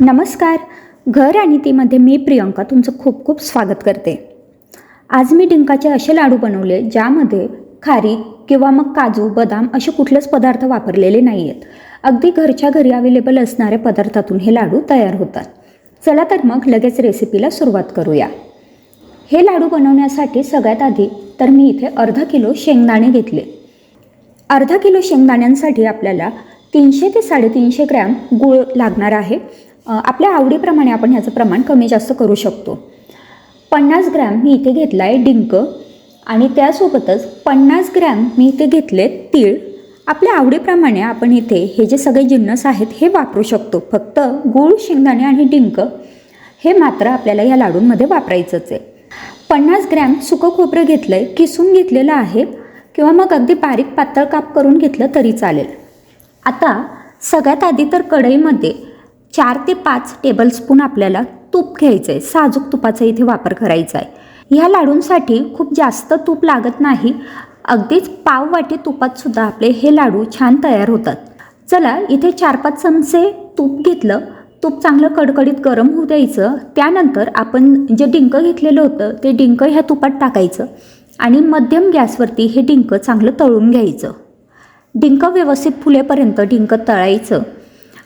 नमस्कार. घर आणि तीमध्ये मी प्रियंका तुमचं खूप खूप स्वागत करते. आज मी डिंकाचे असे लाडू बनवले ज्यामध्ये खारीक किंवा मग काजू बदाम असे कुठलेच पदार्थ वापरलेले नाही आहेत अगदी घरच्या घरी अवेलेबल असणाऱ्या पदार्थातून हे लाडू तयार होतात. चला तर मग लगेच रेसिपीला सुरुवात करूया. हे लाडू बनवण्यासाठी सगळ्यात आधी तर मी इथे अर्धा किलो शेंगदाणे घेतले. अर्धा किलो शेंगदाण्यांसाठी आपल्याला तीनशे ते साडेतीनशे ग्रॅम गूळ लागणार आहे. आपल्या आवडीप्रमाणे आपण ह्याचं प्रमाण कमी जास्त करू शकतो. पन्नास ग्रॅम मी इथे घेतला आहे डिंक आणि त्यासोबतच पन्नास ग्रॅम मी इथे घेतले तीळ. आपल्या आवडीप्रमाणे आपण इथे हे जे सगळे जिन्नस आहेत हे वापरू शकतो. फक्त गूळ शेंगदाणे आणि डिंक हे मात्र आपल्याला या लाडूंमध्ये वापरायचंच आहे. पन्नास ग्रॅम सुकं खोबरं घेतलं आहे किसून घेतलेलं आहे किंवा मग अगदी बारीक पातळ काप करून घेतलं तरी चालेल. आता सगळ्यात आधी तर कढईमध्ये चार ते पाच टेबलस्पून आपल्याला तूप घ्यायचं आहे साजूक तुपाचा इथे वापर करायचा आहे ह्या लाडूंसाठी खूप जास्त तूप लागत नाही. अगदीच पाव वाटी तुपात सुद्धा आपले हे लाडू छान तयार होतात. चला इथे चार पाच चमचे तूप घेतलं. तूप चांगलं कडकडीत गरम होऊ द्यायचं. त्यानंतर आपण जे डिंक घेतलेलं होतं ते डिंक ह्या तुपात टाकायचं आणि मध्यम गॅसवरती हे डिंक चांगलं तळून घ्यायचं. डिंक व्यवस्थित फुलेपर्यंत डिंक तळायचं.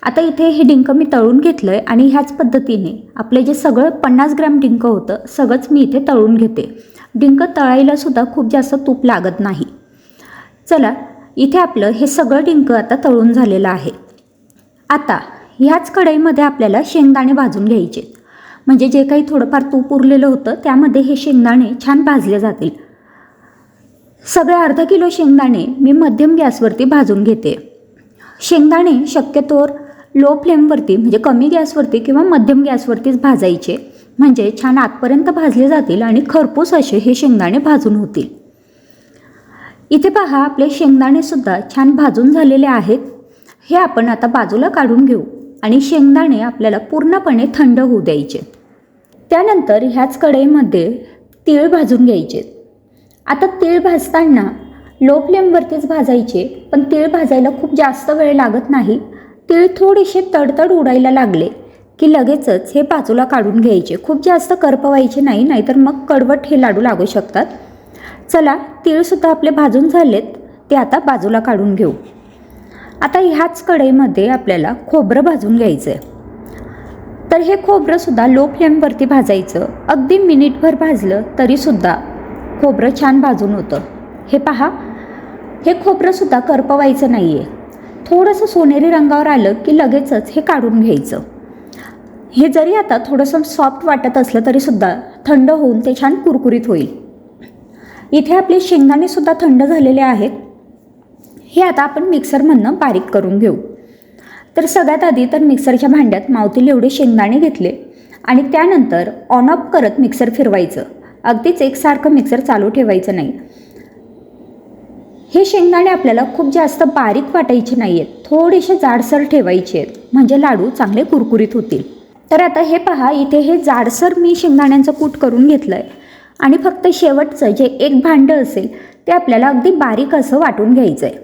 आता इथे हे डिंक मी तळून घेतलं आहे आणि ह्याच पद्धतीने आपले जे सगळं पन्नास ग्रॅम डिंक होतं सगळंच मी इथे तळून घेते. डिंक तळायलासुद्धा खूप जास्त तूप लागत नाही. चला इथे आपलं हे सगळं डिंक आता तळून झालेलं आहे. आता ह्याच कढईमध्ये आपल्याला शेंगदाणे भाजून घ्यायचे. म्हणजे जे काही थोडंफार तूप उरलेलं होतं त्यामध्ये हे शेंगदाणे छान भाजले जातील. सगळे अर्धा किलो शेंगदाणे मी मध्यम गॅसवरती भाजून घेते. शेंगदाणे शक्यतोवर लो फ्लेमवरती म्हणजे कमी गॅसवरती किंवा मध्यम गॅसवरतीच भाजायचे. म्हणजे छान आतपर्यंत भाजले जातील आणि खरपूस असे हे शेंगदाणे भाजून होतील. इथे पहा आपले शेंगदाणेसुद्धा छान भाजून झालेले आहेत. हे आपण आता बाजूला काढून घेऊ आणि शेंगदाणे आपल्याला पूर्णपणे थंड होऊ द्यायचे. त्यानंतर ह्याच कढईमध्ये तीळ भाजून घ्यायचे. आता तीळ भाजताना लो फ्लेमवरतीच भाजायचे पण तीळ भाजायला खूप जास्त वेळ लागत नाही. तिळ थोडेसे तडतड उडायला लागले की लगेचच हे बाजूला काढून घ्यायचे. खूप जास्त करपवायचे नाही नाहीतर मग कडवट हे लाडू लागू शकतात. चला तिळसुद्धा आपले भाजून झालेत ते आता बाजूला काढून घेऊ. आता ह्याच कढईमध्ये आपल्याला खोबरं भाजून घ्यायचं आहे तर हे खोबरंसुद्धा लो फ्लेमवरती भाजायचं. अगदी मिनिटभर भाजलं तरीसुद्धा खोबरं छान भाजून होतं. हे पहा हे खोबरंसुद्धा करपवायचं नाही आहे थोडंसं सोनेरी रंगावर आलं की लगेचच हे काढून घ्यायचं. हे जरी आता थोडंसं सॉफ्ट वाटत असलं तरीसुद्धा थंड होऊन ते छान कुरकुरीत होईल. इथे आपले शेंगदाणेसुद्धा थंड झालेले आहेत. हे आता आपण मिक्सरमधनं बारीक करून घेऊ. तर सगळ्यात आधी तर मिक्सरच्या भांड्यात मावतील एवढे शेंगदाणे घेतले आणि त्यानंतर ऑन ऑफ करत मिक्सर फिरवायचं. अगदीच एकसारखं मिक्सर चालू ठेवायचं नाही. हे शेंगदाणे आपल्याला खूप जास्त बारीक वाटायचे नाही आहेत थोडेसे जाडसर ठेवायचे आहेत. म्हणजे लाडू चांगले कुरकुरीत होतील. तर आता हे पहा इथे हे जाडसर मी शेंगदाण्यांचं कूट करून घेतलं आहे आणि फक्त शेवटचं जे एक भांडं असेल ते आपल्याला अगदी बारीक असं वाटून घ्यायचं आहे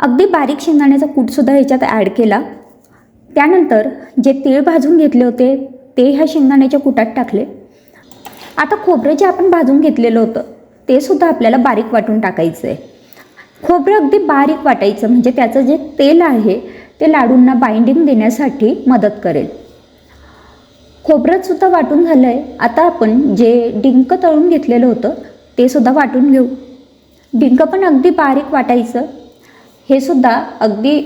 अगदी बारीक शेंगदाण्याचा कूटसुद्धा ह्याच्यात ॲड केला. त्यानंतर जे तीळ भाजून घेतले होते ते ह्या शेंगदाण्याच्या कुटात टाकले. आता खोबरं जे आपण भाजून घेतलेलं होतं ते सुद्धा आपल्याला बारीक वाटून टाकायचं आहे खोबरं अगदी बारीक वाटायचं म्हणजे त्याचं जे तेल आहे ते लाडूंना बाइंडिंग देण्यासाठी मदत करेल. खोबरंसुद्धा वाटून झालं आहे आता आपण जे डिंक तळून घेतलेलं होतं ते सुद्धा वाटून घेऊ. डिंक पण अगदी बारीक वाटायचं. हे सुद्धा अगदी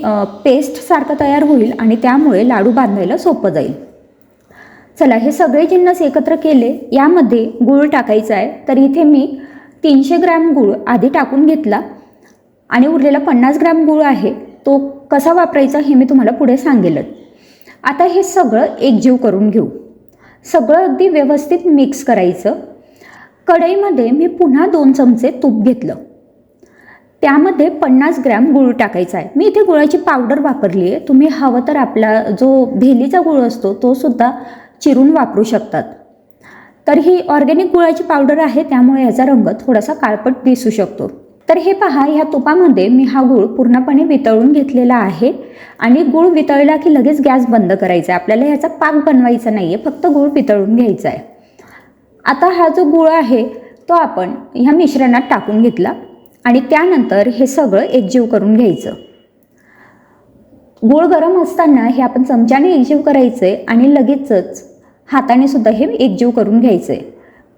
पेस्टसारखं तयार होईल आणि त्यामुळे लाडू बांधायला सोपं जाईल. चला हे सगळे जिन्नस एकत्र केले. यामध्ये गूळ टाकायचा आहे. तर इथे मी तीनशे ग्रॅम गूळ आधी टाकून घेतला. आणि उरलेला पन्नास ग्रॅम गूळ आहे तो कसा वापरायचा हे मी तुम्हाला पुढे सांगेलच. आता हे सगळं एकजीव करून घेऊ. सगळं अगदी व्यवस्थित मिक्स करायचं. कढईमध्ये मी पुन्हा दोन चमचे तूप घेतलं. त्यामध्ये पन्नास ग्रॅम गुळ टाकायचा आहे. मी इथे गुळाची पावडर वापरली आहे. तुम्ही हवं तर आपला जो भेलीचा गुळ असतो तो सुद्धा चिरून वापरू शकतात. तर ही ऑर्गॅनिक गुळाची पावडर आहे त्यामुळे याचा रंग थोडासा काळपट दिसू शकतो. तर हे पहा ह्या तुपामध्ये मी हा गूळ पूर्णपणे वितळून घेतलेला आहे आणि गूळ वितळला की लगेच गॅस बंद करायचा आहे. आपल्याला ह्याचा पाक बनवायचा नाही आहे फक्त गूळ वितळून घ्यायचा आहे. आता हा जो गूळ आहे तो आपण ह्या मिश्रणात टाकून घेतला आणि त्यानंतर हे सगळं एकजीव करून घ्यायचं. गूळ गरम असताना हे आपण चमच्याने एकजीव करायचं आहे आणि लगेचच हाताने सुद्धा हे एकजीव करून घ्यायचं आहे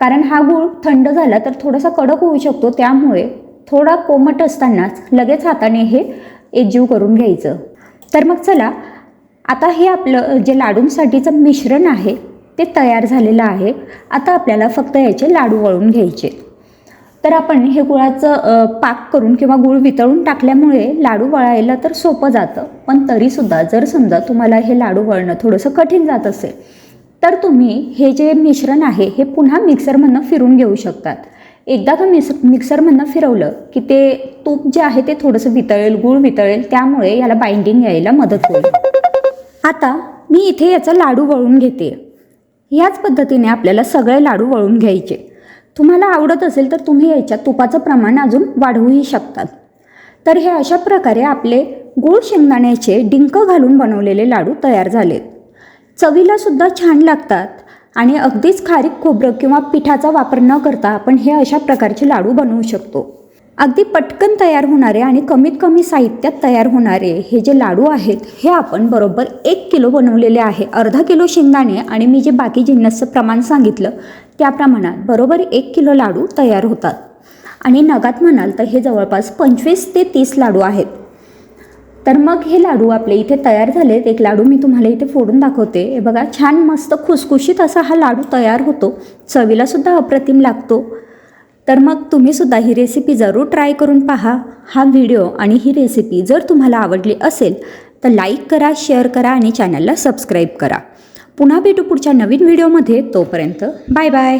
कारण हा गूळ थंड झाला तर थोडासा कडक होऊ शकतो त्यामुळे थोडा कोमट असतानाच लगेच हाताने हे एकजीव करून घ्यायचं. तर मग चला आता हे आपलं जे लाडूंसाठीचं मिश्रण आहे ते तयार झालेलं आहे. आता आपल्याला फक्त याचे लाडू वळून घ्यायचे. तर आपण हे गुळाचं पाक करून किंवा गुळ वितळून टाकल्यामुळे लाडू वळायला तर सोपं जातं. पण तरीसुद्धा जर समजा तुम्हाला हे लाडू वळणं थोडंसं कठीण जात असेल तर तुम्ही हे जे मिश्रण आहे हे पुन्हा मिक्सरमधनं फिरून घेऊ शकतात. एकदा का मिक्स मिक्सरमधनं फिरवलं की ते तूप जे आहे ते थोडंसं वितळेल गूळ वितळेल त्यामुळे याला बाइंडिंग यायला मदत होईल. आता मी इथे याचा लाडू वळून घेते. याच पद्धतीने आपल्याला सगळे लाडू वळून घ्यायचे. तुम्हाला आवडत असेल तर तुम्ही याच्यात तुपाचं प्रमाण अजून वाढवूही शकतात. तर हे अशा प्रकारे आपले गूळ शेंगदाण्याचे डिंक घालून बनवलेले लाडू तयार झालेत. चवीला सुद्धा छान लागतात. आणि अगदीच खारीक खोबरं किंवा पिठाचा वापर न करता आपण हे अशा प्रकारचे लाडू बनवू शकतो. अगदी पटकन तयार होणारे आणि कमीत कमी साहित्यात तयार होणारे हे जे लाडू आहेत हे आपण बरोबर एक किलो बनवलेले आहे. अर्धा किलो शेंगदाणे आणि मी जे बाकी जिन्नसचं प्रमाण सांगितलं त्या प्रमाणात बरोबर एक किलो लाडू तयार होतात. आणि नगात म्हणाल तर हे जवळपास पंचवीस ते तीस लाडू आहेत. तर मग हे लाडू आपले इथे तयार झालेत. एक लाडू मी तुम्हाला इथे फोडून दाखवते. हे बघा छान मस्त खुसखुशीत असा हा लाडू तयार होतो. चवीलासुद्धा अप्रतिम लागतो. तर मग तुम्हीसुद्धा ही रेसिपी जरूर ट्राय करून पहा. हा व्हिडिओ आणि ही रेसिपी जर तुम्हाला आवडली असेल तर लाईक करा शेअर करा आणि चॅनलला सबस्क्राईब करा. पुन्हा भेटू पुढच्या नवीन व्हिडिओमध्ये तोपर्यंत बाय बाय